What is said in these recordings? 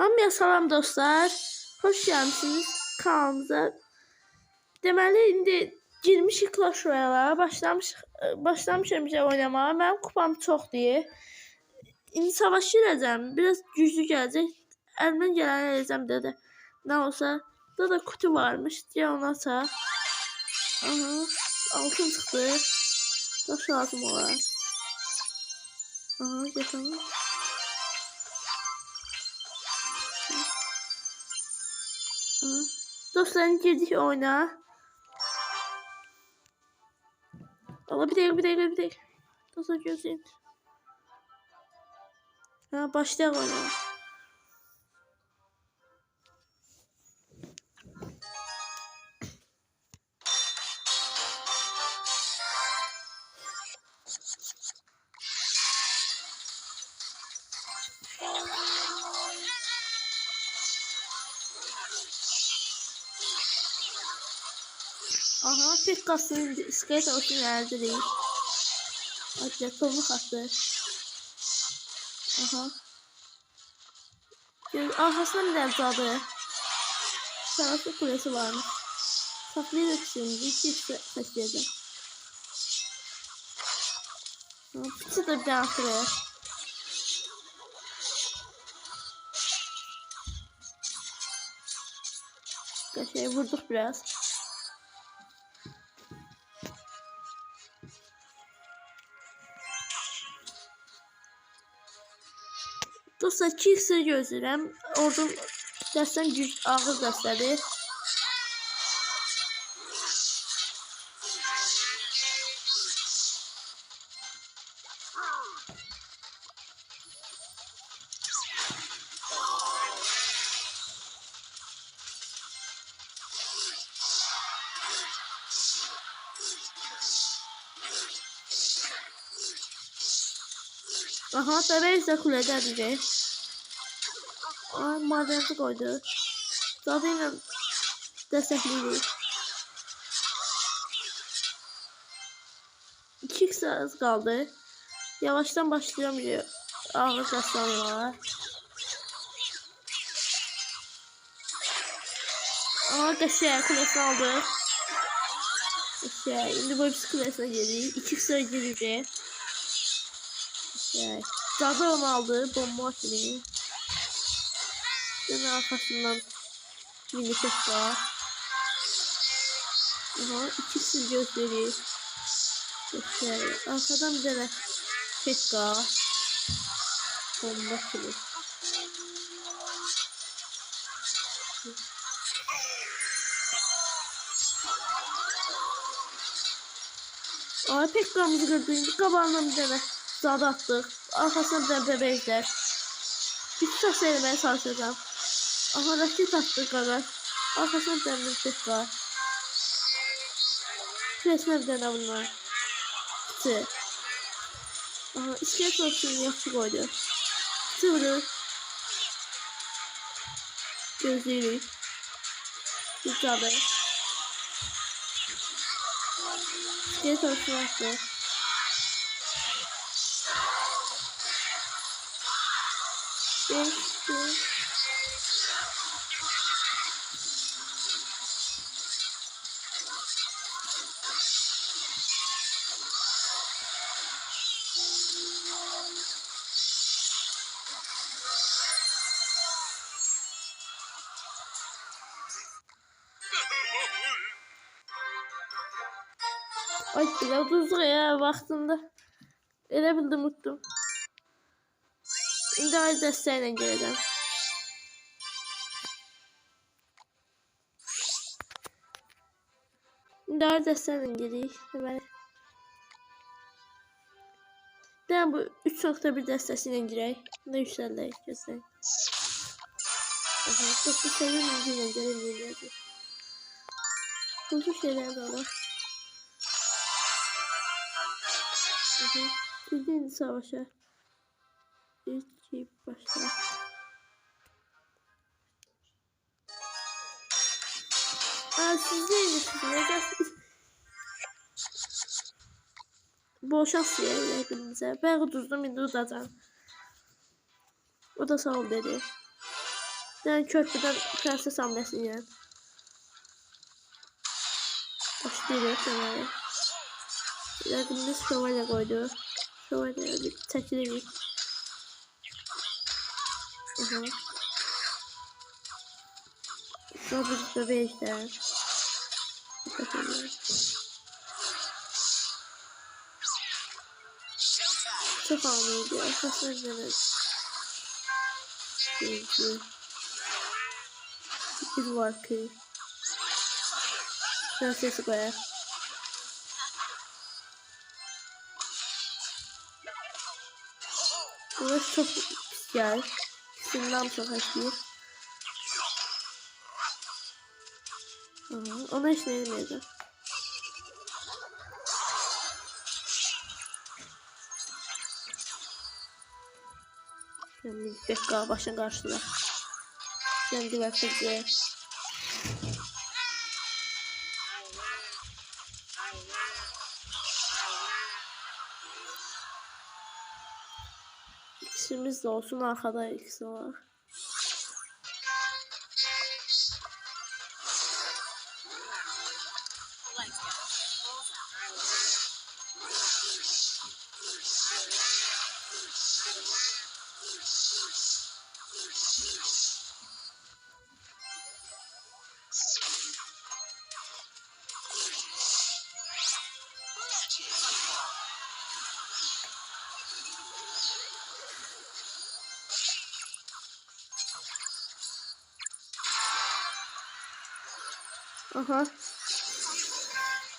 Hamıya salam dostlar. Hoş gəlmisiniz kanalımıza. Deməli indi girmişik Clash Royale-a. Başlamış başlamışam bizə oynamağa. Mənim kupam çoxdur. İndi savaş girəcəm. Biraz güclü gələcək. Əlimdən gələni edəcəm dedi. Nə olsa da da kutu varmış. Deyə onu açaq. Aha, altın çıxdı. Daş lazım olar. Aha, gətirəm. Dostlarım girdik oyuna. Allah bir dakika bir dakika bir dakika. Dostlar gözleyin. Ha başlayalım oyuna. Aha tek kasını iskelet olsun elde değil. Hadi tomruk attı. Aha. Göz arkasında bir tane cadı. Savaşlı kulesi varmış. Saklayacak şimdi. İki seçeceğim. Fıçı da bir tane atıyor. Şey vurduk biraz. Dostlar iki iksir gözləyirəm. Orada dəstəm güc ağır dəstədir. Aha, bəbəyiz də kulədədir. Ay, madenci koydu. Zaten destekliyiz. İki kısa az kaldı. Yavaştan başlayalım diyor. Ağır tasarımlar. Aa kaşıya kulesi aldı. Kaşıya. Şimdi hepsi kulesine geliyor. İki kısa girecek. Kaşıya. Zaten onu aldı. Bomba atıyor. Senin arkasından mini ses var. Aha ikisi gösteriyor. Gösteriyor. Arkadan bir tane tek var. Bomba kılıç. Aa pek kamızı gördüğünde kabağından bir tane zada attık. Arkasından bir tane bebekler. Bir tutak söylemeye çalışacağım. Aha raket attı kadar. Arkasına demir tek var. Resme bir tane bunlar. Kutu. Aha iskelet olsun yaxşı koydu. Kutu vurur. Gözlüyük. Bir tane. İskelet olsun attı. Ay biraz uzun ya vaxtında. Elə bildim unuttum. İndi ay dəstəklə gələcəm. İndi ay dəstəklə gedirik. Deməli. Deyəm bu 3.1 dəstəsi ilə girək. Ne yüksəldək göstərək. Aha, çok bir seviye müziğine gelemiyordu. Uzun şeyler de hı. Bildiğin savaşa. İki başla. Aa siz neymişsiniz? Bol şans diyelim hepinize. Ben uduzdum indi udacağım. O da sağ ol dedi. Yani körpüden prenses hamlesini yani. Başlıyor şövalye. Yakında şövalye koydu. Şövalye bir çekilir Aha. Robert bebekler. Dikkat ediyorum. Çok anlıydı. Arkasına gidelim. Birinci. Bir var ki. Prensesi koyar. Burası çok pis yer. Açıyor. Aha, Ona hiç ne demedi. Yani Bekka başına karşıla. Kendi ve kızı. İkisimiz de olsun arkada ikisi var. Aha.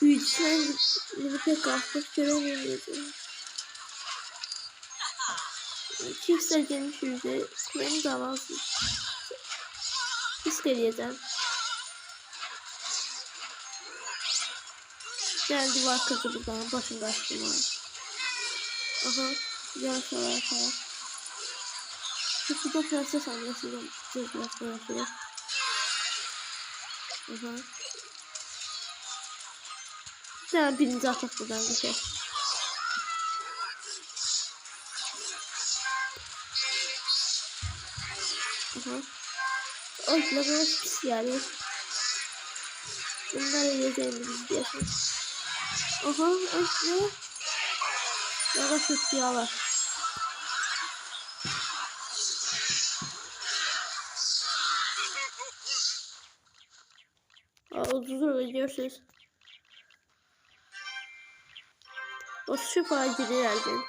Büyücüden beni pek artık göremiyordum. Çift gelmiş yüzde de alamazsın. İsteyeceğim. Geldi var kızı buradan başında açtım var. Aha. Yavaş yavaş yavaş. Şu da prenses annesiyle biraz uğraşıyor. Aha. Sen birinci atak buradan bir şey. Aha. Ay ne kadar pis yani. Bunları yiyeceğimiz biz diyorsun. Aha ay ne? Ne kadar kötü yağlar. Aa, uzun. O şu facili geldin.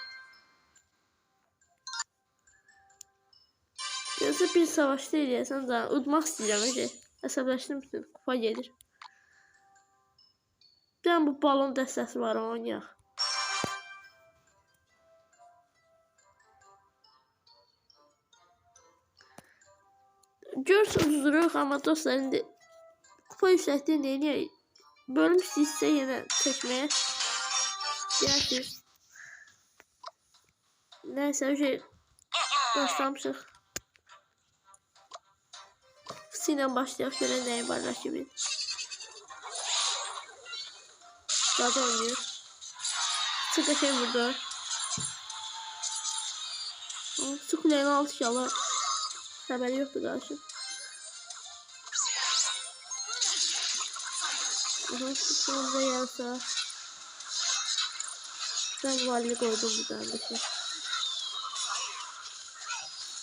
Yazı bir savaşta eləyəsən da udmaq istəyirəm ki. Əsəbləşdim bütün kupa gelir. Bir bu balon dəstəsi var oynayaq. Görsə uzuruq amma dostlar indi kupa yüksəkliyi eləyək? Bölüm istəyirsə yenə çəkməyə. Deyirsiniz. Neyse bir şey başlamışıq. Sinə başlayaq görək nəyi var rəqibin. Zaten oynuyor. Çık şey vurdu. Su kulenin altı inşallah. Haberi yoktu karşı. Aha, sonra yarsa. Ben valide koydum bir tane şey.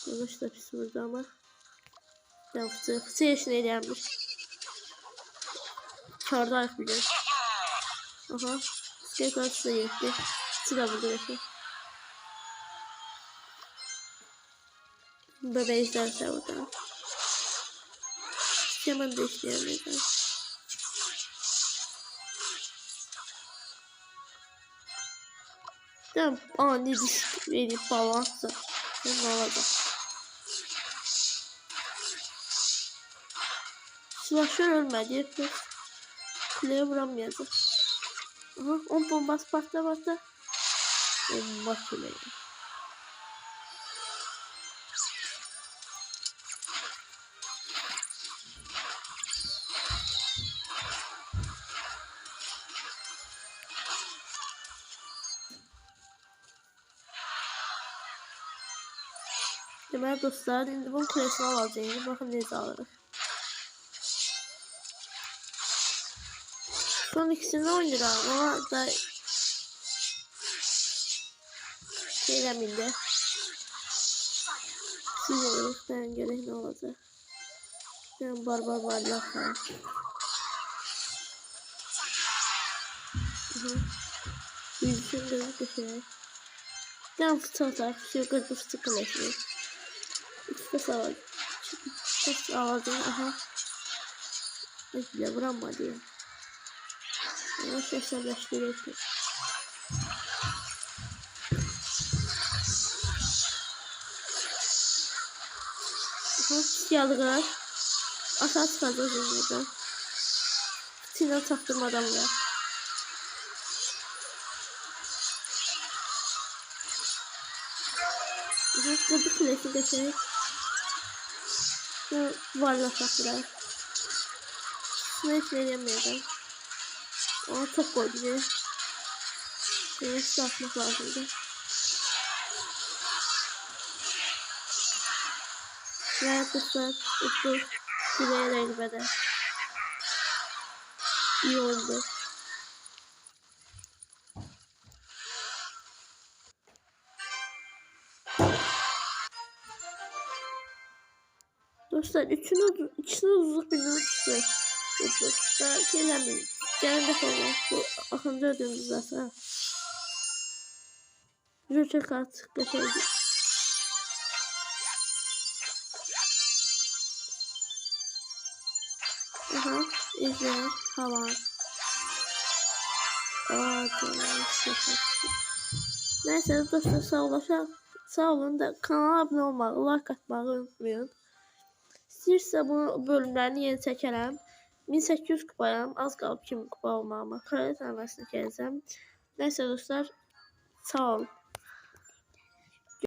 Yanlış da pis vurdu ama. Yaptı. Kısa yaşına eğlenmiş. Çağırdı ayak biliyor. Aha. Skate karşı da yetti. İkisi de vurdu yaşa. Bebeği izlerse burada. Hemen de Tamam ani disk verip balansı. Ne olacak? Slasher ölmedi. Kuleye vuramayacak. Aha 10 bombası patla patla. Bomba kuleye. Deməli dostlar, indi bunun kulesini alacağıq. Baxın necə alırıq. Son ikisini oynayıram ama da şeylem indi. Siz oluruz, ben görək nə olacaq. Ben barbar falan. Hı. Yüzüşün gözü köşeye. Ben fıçı atar, şu kırdı fıçı kulesini. İkisi de sağ Çok alacağım, aha. Ay bile vuramadı. Yavaş yavaş yerleştirelim. Aha, siyahlılar. Aşağı çıkardı buradan. Sinan çaktırmadan var. Aha, kırdı kulesi geçerek. Şu varla saklar. Şunu hiç veremeyeceğim. Ama çok beni. Beni su atmak lazımdı. Ve arkadaşlar utlu Süreyya Regbede. İyi oldu. Dostlar üçünü, ikisini uzun bir. Tuttu. Daha şeylenmeyin. Gələn dəfə olmaz. Bu axırıncı ödüyümüz zaten. Joker kart qəşəngdir. Aha, izleyin. Hava. Aa. Neyse dostlar sağ olun. Sağ olun da kanala abone olmağı, like atmağı unutmayın. İstəyirsə bu bölümlərini yeni çəkərəm. 1800 kupayam. Az qalıb 2000 kupa olmağıma. Kraliçə əməsini gələcəm. Nəysə dostlar, sağ olun.